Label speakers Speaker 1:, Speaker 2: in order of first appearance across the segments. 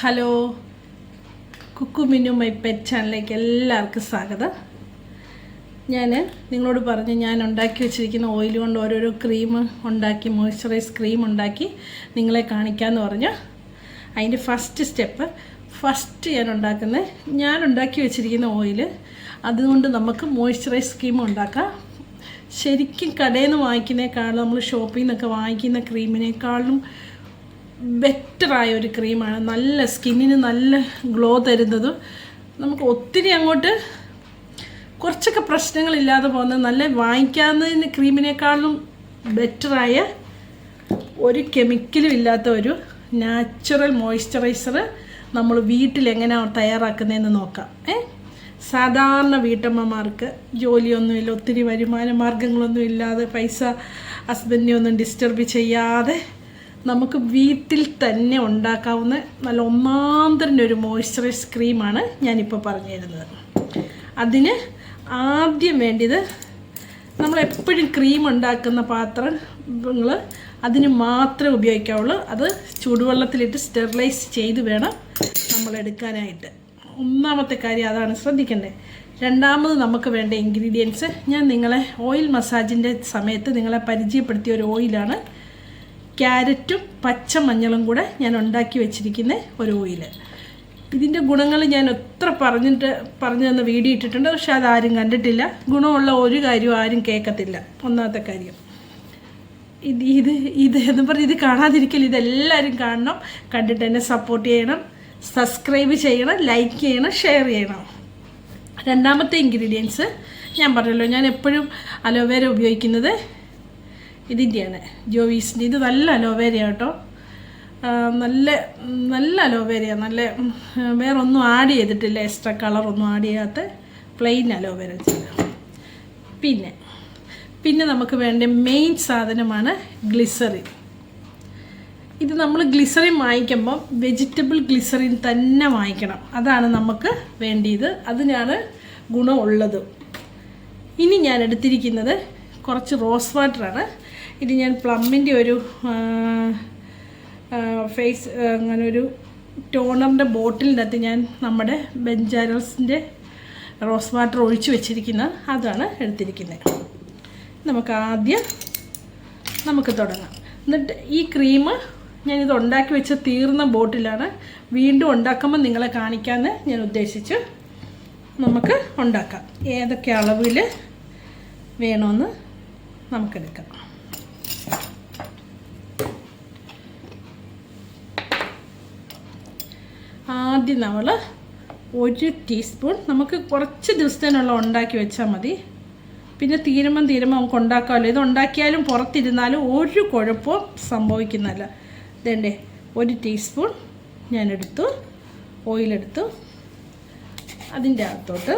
Speaker 1: Hello. Kukku Minnu my pet ചാനലിലേക്ക് എല്ലാവർക്കും സ്വാഗതം. ഞാൻ നിങ്ങളോട് പറഞ്ഞ് ഞാൻ ഉണ്ടാക്കി വെച്ചിരിക്കുന്ന ഓയിൽ കൊണ്ട് ഓരോരോ ക്രീം ഉണ്ടാക്കി മോയ്സ്ചറൈസ് ക്രീം ഉണ്ടാക്കി നിങ്ങളെ കാണിക്കാമെന്ന് പറഞ്ഞു. അതിന്റെ ഫസ്റ്റ് സ്റ്റെപ്പ് ഫസ്റ്റ് ഞാൻ ഉണ്ടാക്കുന്നത് ഞാൻ ഉണ്ടാക്കി വെച്ചിരിക്കുന്ന ഓയിൽ അതുകൊണ്ട് നമുക്ക് മോയ്സ്ചറൈസ് ക്രീം ഉണ്ടാക്കാം. ശരിക്കും കടയിൽ നിന്ന് വാങ്ങിക്കുന്നേക്കാളും നമ്മൾ ഷോപ്പിൽ നിന്നൊക്കെ വാങ്ങിക്കുന്ന ക്രീമിനേക്കാളും ബെറ്ററായ ഒരു ക്രീമാണ്. നല്ല സ്കിന്നിന് നല്ല ഗ്ലോ തരുന്നതും നമുക്ക് ഒത്തിരി അങ്ങോട്ട് കുറച്ചൊക്കെ പ്രശ്നങ്ങളില്ലാതെ പോകുന്ന നല്ല വാങ്ങിക്കാവുന്നതിന് ക്രീമിനേക്കാളും ബെറ്ററായ ഒരു കെമിക്കലും ഇല്ലാത്ത ഒരു നാച്ചുറൽ മോയ്സ്ചറൈസർ നമ്മൾ വീട്ടിൽ എങ്ങനെയാണ് തയ്യാറാക്കുന്നതെന്ന് നോക്കാം. ഏ? സാധാരണ വീട്ടമ്മമാർക്ക് ജോലിയൊന്നുമില്ല ഒത്തിരി വരുമാന മാർഗങ്ങളൊന്നും ഇല്ലാതെ പൈസ ഹസ്ബൻഡിനെ ഒന്നും ഡിസ്റ്റർബ് ചെയ്യാതെ നമുക്ക് വീട്ടിൽ തന്നെ ഉണ്ടാക്കാവുന്ന നല്ല ഒന്നാന്തരന്റെ ഒരു മോയ്സ്ചറൈസ് ക്രീമാണ് ഞാനിപ്പോൾ പറഞ്ഞു തരുന്നത് അതിന് ആദ്യം വേണ്ടിയത് നമ്മളെപ്പോഴും ക്രീം ഉണ്ടാക്കുന്ന പാത്രങ്ങൾ അതിന് മാത്രമേ ഉപയോഗിക്കാവുള്ളൂ. അത് ചൂടുവെള്ളത്തിലിട്ട് സ്റ്റെറിലൈസ് ചെയ്ത് വേണം നമ്മൾ എടുക്കാനായിട്ട്. ഒന്നാമത്തെ കാര്യം അതാണ് ശ്രദ്ധിക്കേണ്ടത് രണ്ടാമത് നമുക്ക് വേണ്ട ഇൻഗ്രീഡിയൻസ് ഞാൻ നിങ്ങളെ ഓയിൽ മസാജിന്റെ സമയത്ത് നിങ്ങളെ പരിചയപ്പെടുത്തിയ ഒരു ഓയിലാണ് ക്യാരറ്റും പച്ചമഞ്ഞളും കൂടെ ഞാൻ ഉണ്ടാക്കി വെച്ചിരിക്കുന്ന ഒരു ഓയിൽ. ഇതിന്റെ ഗുണങ്ങൾ ഞാൻ എത്ര പറഞ്ഞിട്ട് പറഞ്ഞു തന്ന വീഡിയോ ഇട്ടിട്ടുണ്ട്. പക്ഷെ അതാരും കണ്ടിട്ടില്ല. ഗുണമുള്ള ഒരു കാര്യവും ആരും കേൾക്കത്തില്ല. ഒന്നാമത്തെ കാര്യം. ഇത് ഇത് ഇത് എന്ന് പറഞ്ഞ് ഇത് കാണാതിരിക്കൽ ഇതെല്ലാവരും കാണണം. കണ്ടിട്ട് എന്നെ സപ്പോർട്ട് ചെയ്യണം. സബ്സ്ക്രൈബ് ചെയ്യണം. ലൈക്ക് ചെയ്യണം. ഷെയർ ചെയ്യണം. രണ്ടാമത്തെ ഇൻഗ്രീഡിയൻസ് ഞാൻ പറഞ്ഞല്ലോ. ഞാൻ എപ്പോഴും അലോവേര ഉപയോഗിക്കുന്നത് ഇതിന്റെയാണ് ജോവീസിന്റെ ഇത് നല്ല അലോവേരയാണ് കേട്ടോ. നല്ല നല്ല അലോവേരയാണ് നല്ല വേറെ ഒന്നും ആഡ് ചെയ്തിട്ടില്ല. എക്സ്ട്രാ കളറൊന്നും ആഡ് ചെയ്യാത്ത പ്ലെയിൻ അലോവേര പിന്നെ പിന്നെ നമുക്ക് വേണ്ട മെയിൻ സാധനമാണ് ഗ്ലിസറിൻ ഇത് നമ്മൾ ഗ്ലിസറിൻ വാങ്ങിക്കുമ്പം വെജിറ്റബിൾ ഗ്ലിസറിൻ തന്നെ വാങ്ങിക്കണം. അതാണ് നമുക്ക് വേണ്ടിയത്. അതിനാണ് ഗുണമുള്ളത്. ഇനി ഞാൻ എടുത്തിരിക്കുന്നത് കുറച്ച് റോസ് വാട്ടറാണ് ഇത് ഞാൻ പ്ലമ്മിന്റെ ഒരു ഫേസ് അങ്ങനെ ഒരു ടോണറിന്റെ ബോട്ടിലിന്റെ അകത്ത് ഞാൻ നമ്മുടെ ബെഞ്ചാരൽസിന്റെ റോസ് വാട്ടർ ഒഴിച്ച് വെച്ചിരിക്കുന്ന അതാണ് എടുത്തിരിക്കുന്നത്. നമുക്ക് ആദ്യം നമുക്ക് തുടങ്ങാം. എന്നിട്ട് ഈ ക്രീം ഞാനിത് ഉണ്ടാക്കി വെച്ച തീർന്ന ബോട്ടിലാണ് വീണ്ടും ഉണ്ടാക്കുമ്പോൾ നിങ്ങളെ കാണിക്കാമെന്ന് ഞാൻ ഉദ്ദേശിച്ചു നമുക്ക് ഉണ്ടാക്കാം. ഏതൊക്കെ അളവിൽ വേണമെന്ന് നമുക്കെടുക്കാം. ആദ്യം നമ്മൾ ഒരു ടീസ്പൂൺ നമുക്ക് കുറച്ച് ദിവസത്തിനുള്ള ഉണ്ടാക്കി വെച്ചാൽ മതി. പിന്നെ തീരുമ്പം തീരുമ്പം നമുക്ക് ഉണ്ടാക്കാമല്ലോ. ഇത് ഉണ്ടാക്കിയാലും പുറത്തിരുന്നാലും ഒരു കുഴപ്പവും സംഭവിക്കുന്നില്ല. ഇതേണ്ടേ ഒരു ടീസ്പൂൺ ഞാനെടുത്തു ഓയിലെടുത്തു അതിന്റെ അകത്തോട്ട്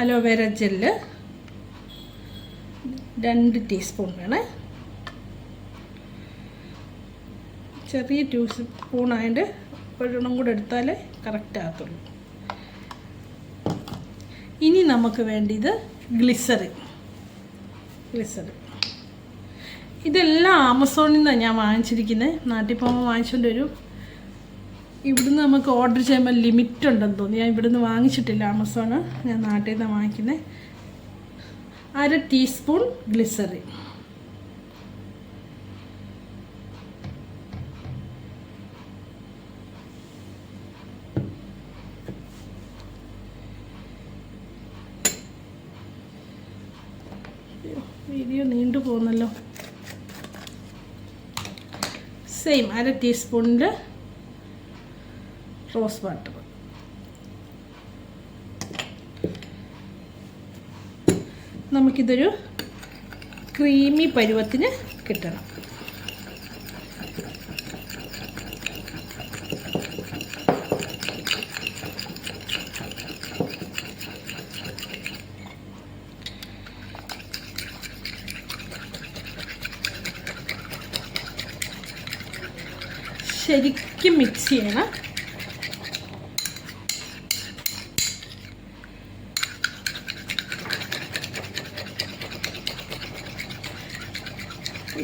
Speaker 1: അലോവേര ജെല്ല് രണ്ട് ടീസ്പൂൺ വേണേ. ചെറിയ ടൂ സ്പൂൺ ആയതുകൊണ്ട് ഒരെണ്ണം കൂടെ എടുത്താലേ കറക്റ്റ് ആകത്തുള്ളൂ. ഇനി നമുക്ക് വേണ്ടിയത് ഗ്ലിസറിൻ ഗ്ലിസറിൻ ഇതെല്ലാം ആമസോണിൽ നിന്നാണ് ഞാൻ വാങ്ങിച്ചിരിക്കുന്നത് നാട്ടിൽ പോകുമ്പോൾ വാങ്ങിച്ചുകൊണ്ട് വരും. ഇവിടുന്ന് നമുക്ക് ഓർഡർ ചെയ്യുമ്പോൾ ലിമിറ്റ് ഉണ്ടെന്ന് തോന്നി ഞാൻ ഇവിടുന്ന് വാങ്ങിച്ചിട്ടില്ല ആമസോണ് ഞാൻ നാട്ടിൽ നിന്നാണ് വാങ്ങിക്കുന്നത് അര ടീസ്പൂൺ ഗ്ലിസറിൻ. വീഡിയോ നീണ്ടു പോകുന്നല്ലോ. സെയിം അര ടീസ്പൂണിൽ റോസ് വാട്ടർ. നമുക്കിതൊരു ക്രീമി പരുവത്തിന് കിട്ടണം. ശരിക്കും മിക്സ് ചെയ്യണം.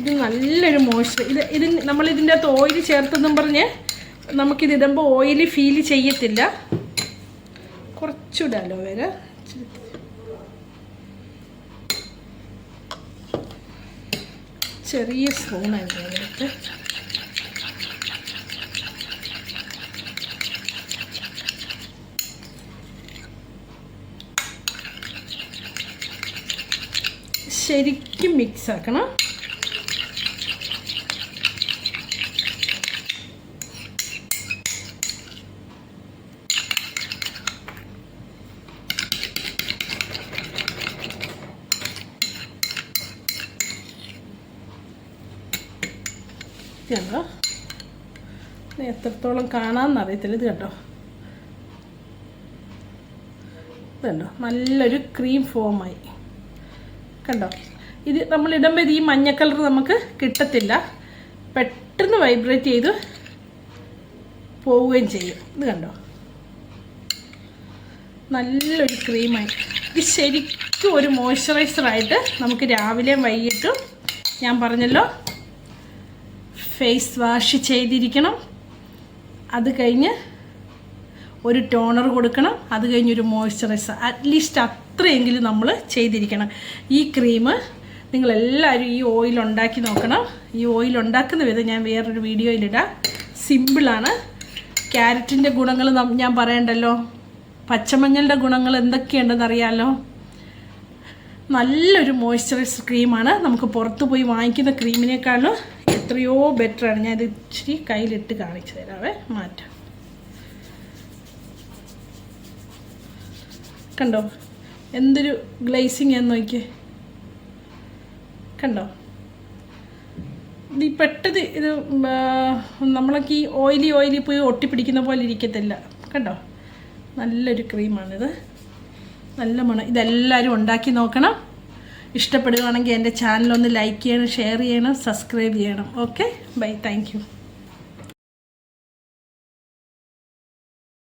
Speaker 1: ഇത് നല്ലൊരു മോയ്സ്ചർ ഇത് ഇത് നമ്മൾ ഇതിന്റെ അകത്ത് ഓയിൽ ചേർത്തെന്നും പറഞ്ഞ് നമുക്കിത് ഇടുമ്പോൾ ഓയിൽ ഫീൽ ചെയ്യത്തില്ല. കുറച്ചുകൂടെ അലോവേര ചെറിയ സ്പൂണായിട്ട് ശരിക്കും മിക്സ് ആക്കണം. കണ്ടോ? എത്രത്തോളം കാണാമെന്ന് അറിയത്തില്ല ഇത് കണ്ടോ? ഇതുണ്ടോ നല്ലൊരു ക്രീം ഫോമായി കണ്ടോ? ഇത് നമ്മൾ ഇടുമ്പോൾ ഈ മഞ്ഞ കളർ നമുക്ക് കിട്ടത്തില്ല. പെട്ടെന്ന് വൈബ്രേറ്റ് ചെയ്ത് പോവുകയും ചെയ്യും. ഇത് കണ്ടോ? നല്ലൊരു ക്രീമായി ഇത് ശരിക്കും ഒരു മോയ്സ്ചറൈസറായിട്ട് നമുക്ക് രാവിലെയും വൈകിട്ടും ഞാൻ പറഞ്ഞല്ലോ ഫേസ് വാഷ് ചെയ്തിരിക്കണം. അത് കഴിഞ്ഞ് ഒരു ടോണർ കൊടുക്കണം. അത് കഴിഞ്ഞ് ഒരു മോയ്സ്ചറൈസർ അറ്റ്ലീസ്റ്റ് അത്രയെങ്കിലും നമ്മൾ ചെയ്തിരിക്കണം. ഈ ക്രീം നിങ്ങളെല്ലാവരും ഈ ഓയിൽ ഉണ്ടാക്കി നോക്കണം. ഈ ഓയിൽ ഉണ്ടാക്കുന്ന വിധം ഞാൻ വേറൊരു വീഡിയോയിലിടാം സിമ്പിളാണ് ക്യാരറ്റിന്റെ ഗുണങ്ങൾ ഞാൻ പറയണ്ടല്ലോ? പച്ചമഞ്ഞളുടെ ഗുണങ്ങൾ എന്തൊക്കെയുണ്ടെന്ന് അറിയാമല്ലോ നല്ലൊരു മോയ്സ്ചറൈസർ ക്രീമാണ് നമുക്ക് പുറത്ത് പോയി വാങ്ങിക്കുന്ന ക്രീമിനേക്കാളും എത്രയോ ബെറ്ററാണ് ഞാൻ ഇത് ഇച്ചിരി കയ്യിലിട്ട് കാണിച്ചു തരാവേ. മാറ്റാം. കണ്ടോ? എന്തൊരു ഗ്ലേസിങ് ആണ് നോക്കിയേ. കണ്ടോ? ഈ പെട്ടത് ഇത് നമ്മളൊക്കെ ഈ ഓയിലി ഓയിലി പോയി ഒട്ടിപ്പിടിക്കുന്ന പോലെ ഇരിക്കത്തില്ല. കണ്ടോ? നല്ലൊരു ക്രീമാണിത് നല്ല മണം. ഇതെല്ലാവരും ഉണ്ടാക്കി നോക്കണം. ഇഷ്ടപ്പെടുകയാണെങ്കിൽ എന്റെ ചാനലൊന്ന് ലൈക്ക് ചെയ്യണം ഷെയർ ചെയ്യണം സബ്സ്ക്രൈബ് ചെയ്യണം. Okay bye thank